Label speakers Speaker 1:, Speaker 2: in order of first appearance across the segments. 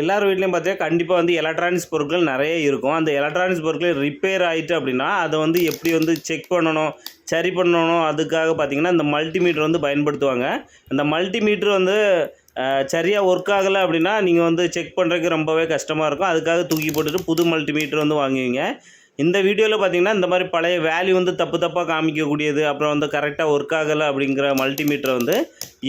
Speaker 1: எல்லார் வீட்லேயும் பார்த்தீங்கன்னா கண்டிப்பாக வந்து எலக்ட்ரானிக்ஸ் பொருட்கள் நிறைய இருக்கும். அந்த எலக்ட்ரானிக்ஸ் பொருட்கள் ரிப்பேர் ஆயிட்டு அப்படின்னா அதை வந்து எப்படி வந்து செக் பண்ணணும் சரி பண்ணணும் அதுக்காக பார்த்தீங்கன்னா இந்த மல்டிமீட்டர் வந்து பயன்படுத்துவாங்க. அந்த மல்டிமீட்டர் வந்து சரியாக ஒர்க் ஆகலை அப்படின்னா நீங்கள் வந்து செக் பண்ணுறதுக்கு ரொம்பவே கஷ்டமாக இருக்கும். அதுக்காக தூக்கி போட்டுட்டு புது மல்டிமீட்டர் வந்து வாங்குவீங்க. இந்த வீடியோவில் பார்த்தீங்கன்னா இந்த மாதிரி பழைய வேல்யூ வந்து தப்பு தப்பாக காமிக்கக்கூடியது அப்புறம் வந்து கரெக்டாக ஒர்க் ஆகலை அப்படிங்கிற மல்டிமீட்டரை வந்து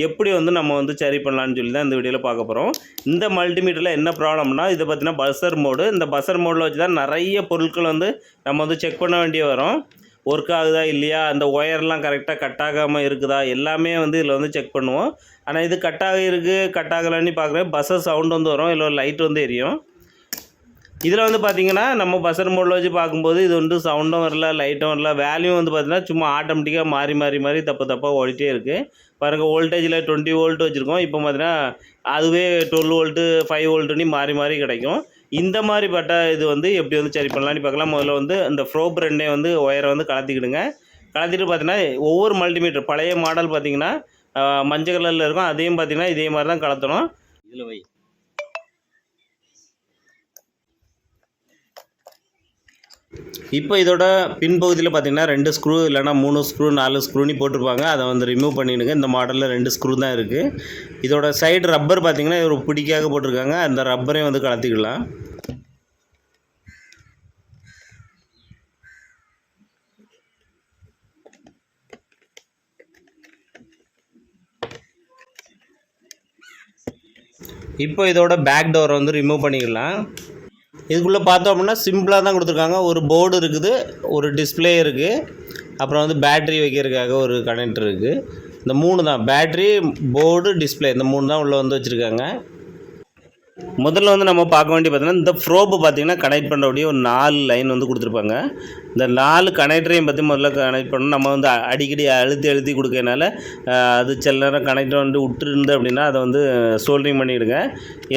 Speaker 1: எப்படி வந்து நம்ம வந்து சரி பண்ணலான்னு சொல்லி தான் இந்த வீடியோவில் பார்க்க போகிறோம் இந்த மல்டிமீட்டரில் என்ன ப்ராப்ளம்னா இது பார்த்தீங்கன்னா பசர் மோடு இந்த பசர் மோடில் வச்சு தான் நிறைய பொருட்கள் வந்து நம்ம வந்து செக் பண்ண வேண்டிய வரும். ஒர்க் ஆகுதா இல்லையா? அந்த ஒயர்லாம் கரெக்டாக கட் ஆகாமல் இருக்குதா? எல்லாமே வந்து இதில் வந்து செக் பண்ணுவோம். ஆனால் இது கட் இருக்குது கட் ஆகலைன்னு பார்க்குறேன் பஸ்ஸர் சவுண்ட் வந்து வரும் இல்லை லைட் வந்து எரியும். இதில் வந்து பார்த்தீங்கன்னா நம்ம பசர் மோடில் வச்சு பார்க்கும்போது இது வந்து சவுண்டும் வரல லைட்டும் வரல வேல்யூம் வந்து பார்த்தீங்கன்னா சும்மா ஆட்டோமேட்டிக்காக மாறி மாறி மாறி தப்பு தப்பாக ஓடிட்டே இருக்குது பாருங்கள் வோல்டேஜில் டுவெண்ட்டி வோல்ட் வச்சுருக்கோம். இப்போ பார்த்தீங்கன்னா அதுவே டுவெல் வோல்ட்டு ஃபைவ் வோல்ட்டுன்னு மாறி மாறி கிடைக்கும். இந்த மாதிரி பட்ட இது வந்து எப்படி வந்து சரி பண்ணலான்னு பார்க்கலாம். முதல்ல வந்து இந்த ஃப்ரோப் ரெண்டே வந்து ஒயரை வந்து கலத்திக்கிடுங்க. கலத்திட்டு பார்த்தீங்கன்னா ஒவ்வொரு மல்டிமீட்டர் பழைய மாடல் பார்த்தீங்கன்னா மஞ்சள் கலரில் இருக்கும். அதையும் பார்த்தீங்கன்னா இதே மாதிரி தான் கலத்தணும். இதில் வை. இப்போ இதோட பின்பகுதியில் பார்த்தீங்கன்னா ரெண்டு ஸ்க்ரூ இல்லைனா மூணு ஸ்க்ரூ நாலு ஸ்க்ரூனி போட்டிருப்பாங்க. அதை வந்து ரிமூவ் பண்ணிவிடுங்க இந்த மாடலில் ரெண்டு ஸ்க்ரூ தான் இருக்குது இதோட சைடு ரப்பர் பார்த்தீங்கன்னா ஒரு பிடிக்காக போட்டிருக்காங்க. அந்த ரப்பரையும் வந்து கலத்திக்கலாம். இப்போ இதோட பேக் டோரை வந்து ரிமூவ் பண்ணிக்கலாம். இதுக்குள்ளே பார்த்தோம் அப்படின்னா சிம்பிளாக தான் கொடுத்துருக்காங்க. ஒரு போர்டு இருக்குது ஒரு டிஸ்பிளே இருக்குது. அப்புறம் வந்து பேட்ரி வைக்கிறதுக்காக ஒரு கனெக்டர் இருக்குது. இந்த மூணு தான் பேட்ரி போர்டு டிஸ்ப்ளே இந்த மூணு தான் உள்ளே வந்து வச்சுருக்காங்க. முதல்ல வந்து நம்ம பார்க்க வேண்டிய பார்த்தீங்கன்னா இந்த ஃப்ரோப்பு பார்த்தீங்கன்னா கனெக்ட் பண்ணக்கூடிய ஒரு நாலு லைன் வந்து கொடுத்துருப்பாங்க. இந்த நாலு கனெக்டரையும் பற்றி முதல்ல கனெக்ட் பண்ணணும். நம்ம வந்து அடிக்கடி அழுத்தி அழுத்தி கொடுக்கறனால அது சில நேரம் கனெக்டர் வந்து விட்டுருந்து அப்படின்னா அதை வந்து சோல்டரிங் பண்ணிவிடுங்க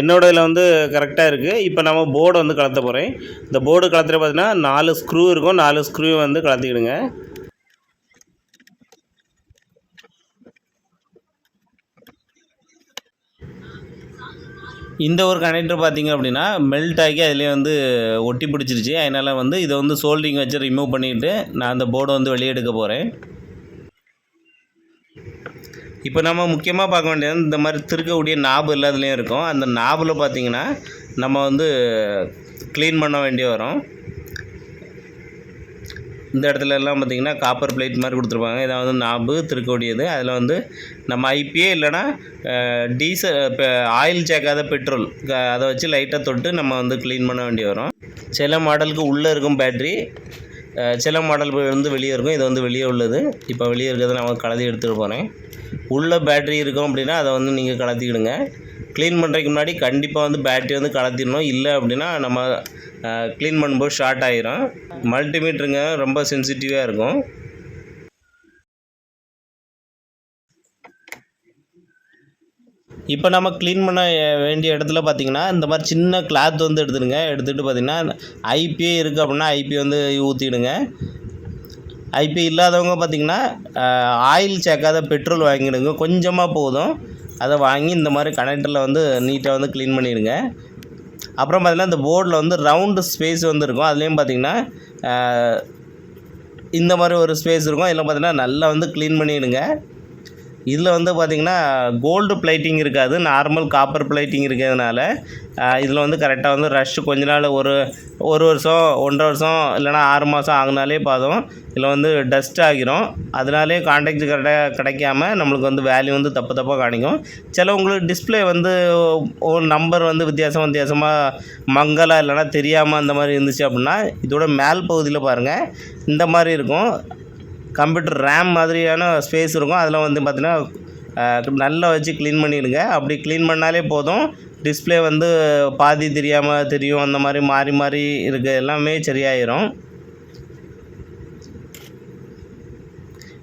Speaker 1: என்னோட இதில் வந்து கரெக்டாக இருக்குது இப்போ நம்ம போர்டை வந்து கலத்த போகிறேன் இந்த போர்டு கலத்துற பார்த்தீங்கன்னா நாலு ஸ்க்ரூ இருக்கும். நாலு ஸ்க்ரூ வந்து கலத்திக்கிடுங்க. இந்த ஒரு கனெக்டர் பார்த்தீங்க அப்படின்னா மெல்ட் ஆகி அதிலே வந்து ஒட்டி பிடிச்சிருச்சு. அதனால் வந்து இதை வந்து சோல்டிங் வச்சு ரிமூவ் பண்ணிவிட்டு நான் அந்த போர்டை வந்து வெளியே எடுக்க போகிறேன் இப்போ நம்ம முக்கியமாக பார்க்க வேண்டியது இந்த மாதிரி திருக்கக்கூடிய நாபு எல்லாத்துலேயும் இருக்கும். அந்த நாபில் பார்த்தீங்கன்னா நம்ம வந்து க்ளீன் பண்ண வேண்டிய வரும். இந்த இடத்துல எல்லாம் பார்த்தீங்கன்னா காப்பர் பிளேட் மாதிரி கொடுத்துருப்பாங்க. இதை வந்து நாபு திருக்கக்கூடியது அதில் வந்து நம்ம ஐபிஏ இல்லைன்னா டீசல் இப்போ ஆயில் சேர்க்காத பெட்ரோல் அதை வச்சு லைட்டாக தொட்டு நம்ம வந்து க்ளீன் பண்ண வேண்டி வரும். சில மாடலுக்கு உள்ளே இருக்கும் பேட்ரி சில மாடல் வந்து வெளியே இருக்கும். இது வந்து வெளியே உள்ளது. இப்போ வெளியே இருக்கிறத நான் கலத்தி எடுத்துகிட்டு போகிறேன் உள்ள பேட்ரி இருக்கும் அப்படின்னா அதை வந்து நீங்கள் கலத்திக்கிடுங்க க்ளீன் பண்ணுறதுக்கு முன்னாடி கண்டிப்பாக வந்து பேட்டரி வந்து கலத்திடணும். இல்லை அப்படின்னா நம்ம க்ளீன் பண்ணும்போது ஷார்ட் ஆகிரும் மல்டிமீட்டருங்க ரொம்ப சென்சிட்டிவாக இருக்கும். இப்போ நம்ம க்ளீன் பண்ண வேண்டிய இடத்துல பார்த்தீங்கன்னா இந்த மாதிரி சின்ன கிளாத் வந்து எடுத்துடுங்க. எடுத்துகிட்டு பார்த்தீங்கன்னா ஐபிஏ இருக்குது அப்படின்னா ஐபிஏ வந்து ஊற்றிடுங்க ஐபி இல்லாதவங்க பார்த்தீங்கன்னா ஆயில் சேர்க்காத பெட்ரோல் வாங்கிடுங்க. கொஞ்சமாக போதும். அதை வாங்கி இந்த மாதிரி கனெக்டரில் வந்து நீட்டாக வந்து க்ளீன் பண்ணிடுங்க. அப்புறம் பார்த்தீங்கன்னா இந்த போர்டில் வந்து ரவுண்டு ஸ்பேஸ் வந்து இருக்கும் அதுலேயும் பார்த்தீங்கன்னா இந்த மாதிரி ஒரு ஸ்பேஸ் இருக்கும். இதில் பார்த்தீங்கன்னா நல்லா வந்து க்ளீன் பண்ணிவிடுங்க இதில் வந்து பார்த்திங்கன்னா கோல்டு பிளைட்டிங் இருக்காது நார்மல் காப்பர் பிளைட்டிங் இருக்கிறதுனால இதில் வந்து கரெக்டாக வந்து ரஷ் கொஞ்ச நாள் ஒரு ஒரு வருஷம் ஒன்றரை வருஷம் இல்லைனா ஆறு மாதம் ஆகுனாலே பாதம். இதில் வந்து டஸ்ட் ஆகிரும். அதனாலே கான்டாக்ட் கரெக்டாக கிடைக்காம நம்மளுக்கு வந்து வேல்யூ வந்து தப்பு தப்பாக காணிக்கும். சிலவங்களுக்கு டிஸ்பிளே வந்து ஒரு நம்பர் வந்து வித்தியாசம் வித்தியாசமாக மங்கலாக இல்லைனா தெரியாமல் அந்த மாதிரி இருந்துச்சு அப்படின்னா இதோட மேல் பகுதியில் பாருங்கள் இந்த மாதிரி இருக்கும். கம்ப்யூட்டர் ரேம் மாதிரியான ஸ்பேஸ் இருக்கும். அதில் வந்து பார்த்திங்கன்னா நல்லா வச்சு க்ளீன் பண்ணிடுங்க. அப்படி க்ளீன் பண்ணாலே போதும். டிஸ்பிளே வந்து பாதி தெரியாமல் தெரியும். அந்த மாதிரி மாறி மாறி இருக்க. எல்லாமே சரியாயிரும்.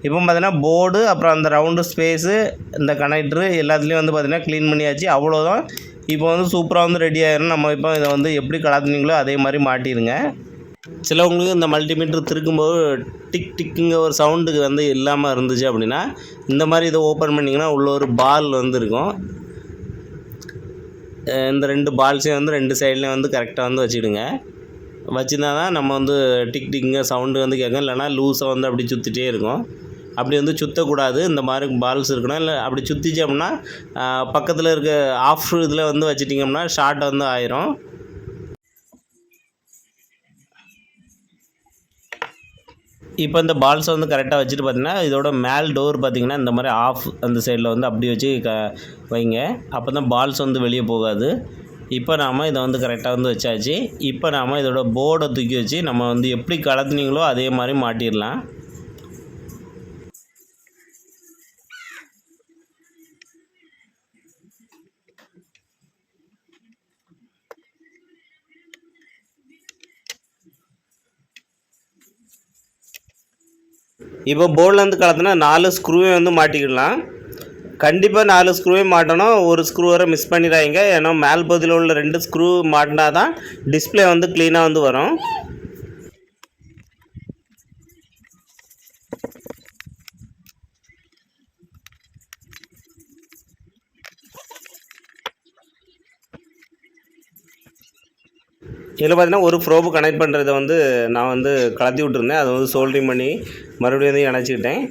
Speaker 1: இப்போ பார்த்தீங்கன்னா போர்டு அப்புறம் அந்த ரவுண்டு ஸ்பேஸு இந்த கனெக்டரு எல்லாத்துலேயும் வந்து பார்த்திங்கன்னா க்ளீன் பண்ணியாச்சு. அவ்வளோதான் இப்போ வந்து சூப்பராக வந்து ரெடி ஆயிரும். நம்ம இப்போ இதை வந்து எப்படி கலாத்துனீங்களோ அதே மாதிரி மாட்டிடுங்க. சிலவங்களுக்கு இந்த மல்டிமீட்டர் திருக்கும்போது டிக் டிக்குங்க ஒரு சவுண்டுக்கு வந்து இல்லாமல் இருந்துச்சு அப்படின்னா இந்த மாதிரி இதை ஓப்பன் பண்ணிங்கன்னா உள்ள ஒரு பால் வந்து இருக்கும். இந்த ரெண்டு பால்ஸையும் வந்து ரெண்டு சைட்லேயும் வந்து கரெக்டாக வந்து வச்சுடுங்க. வச்சுருந்தா தான் நம்ம வந்து டிக் டிக்குங்க சவுண்டு வந்து கேட்கும். இல்லைனா லூஸாக வந்து அப்படி சுற்றிட்டே இருக்கும். அப்படி வந்து சுற்றக்கூடாது இந்த மாதிரி பால்ஸ் இருக்கணும். இல்லை அப்படி சுற்றிச்சோம்னா பக்கத்தில் இருக்க ஆஃப் இதில் வந்து வச்சுட்டிங்கம்னா ஷார்ட் வந்து ஆயிரும். இப்போ இந்த பால்ஸை வந்து கரெக்டாக வச்சுட்டு பார்த்தீங்கன்னா இதோட மேல் டோர் பார்த்தீங்கன்னா இந்த மாதிரி ஆஃப் அந்த சைடில் வந்து அப்படி வச்சு க வைங்க. அப்போ தான் பால்ஸ் வந்து வெளியே போகாது. இப்போ நாம் இதை வந்து கரெக்டாக வந்து வச்சாச்சு. இப்போ நாம் இதோட போர்டை தூக்கி வச்சு நம்ம வந்து எப்படி கலத்துனீங்களோ அதே மாதிரி மாட்டிடலாம். இப்போ போர்ட்லேருந்து கலத்துனா நாலு ஸ்க்ரூவே வந்து மாட்டிக்கிடலாம். கண்டிப்பாக நாலு ஸ்க்ரூவே மாட்டணும். ஒரு ஸ்க்ரூ வரை மிஸ் பண்ணிடாங்க ஏன்னா மேல் பகுதியில் உள்ள ரெண்டு ஸ்க்ரூ மாட்டினா தான் டிஸ்பிளே வந்து க்ளீனாக வந்து வரும். இதில் பார்த்தீங்கன்னா ஒரு ப்ரோபு கனெக்ட் பண்ணுறத வந்து நான் வந்து கலத்தி விட்டுருந்தேன். அதை வந்து சோல்டிங் பண்ணி மறுபடியும் வந்து இணைச்சிக்கிட்டேன்.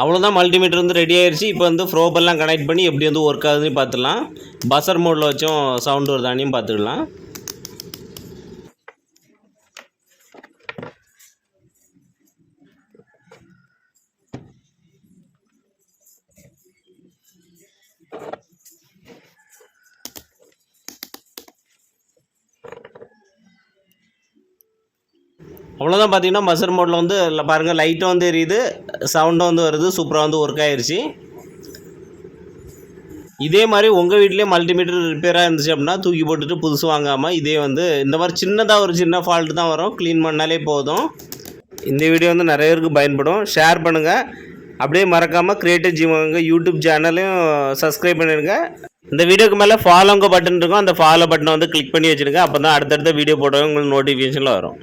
Speaker 1: அவ்வளோதான் மல்டிமீட்டர் வந்து ரெடி ஆயிடுச்சு இப்போ வந்து ஃப்ரோபெல்லாம் கனெக்ட் பண்ணி எப்படி வந்து ஒர்க் ஆகுதுன்னு பார்த்துடலாம் பசர் மோடில் வச்சும் சவுண்ட் வருதானியும் பார்த்துக்கலாம் அவ்வளோதான் பார்த்தீங்கன்னா மசர் மோட்டில் வந்து இல்லை பாருங்கள் லைட்டும் வந்து எரியுது சவுண்டும் வந்து வருது சூப்பராக வந்து ஒர்க் ஆயிடுச்சு இதே மாதிரி உங்கள் வீட்லேயே மல்டிமீட்டர் ரிப்பேராக இருந்துச்சு அப்படின்னா தூக்கி போட்டுட்டு புதுசு வாங்காமல் இதே வந்து இந்த மாதிரி சின்னதாக ஒரு சின்ன ஃபால்ட்டு தான் வரும். க்ளீன் பண்ணாலே போதும். இந்த வீடியோ வந்து நிறைய பேருக்கு பயன்படும். ஷேர் பண்ணுங்கள் அப்படியே மறக்காமல் கிரியேட்டிவ் ஜீவங்க யூடியூப் சேனலையும் சப்ஸ்கிரைப் பண்ணிடுங்க. இந்த வீடியோக்கு மேலே ஃபாலோங்க பட்டன் இருக்கும். அந்த ஃபாலோ பட்டனை வந்து கிளிக் பண்ணி வச்சுடுங்க. அப்போ தான் அடுத்தடுத்த வீடியோ போட்டவங்க உங்களுக்கு நோட்டிஃபிகேஷனில் வரும்.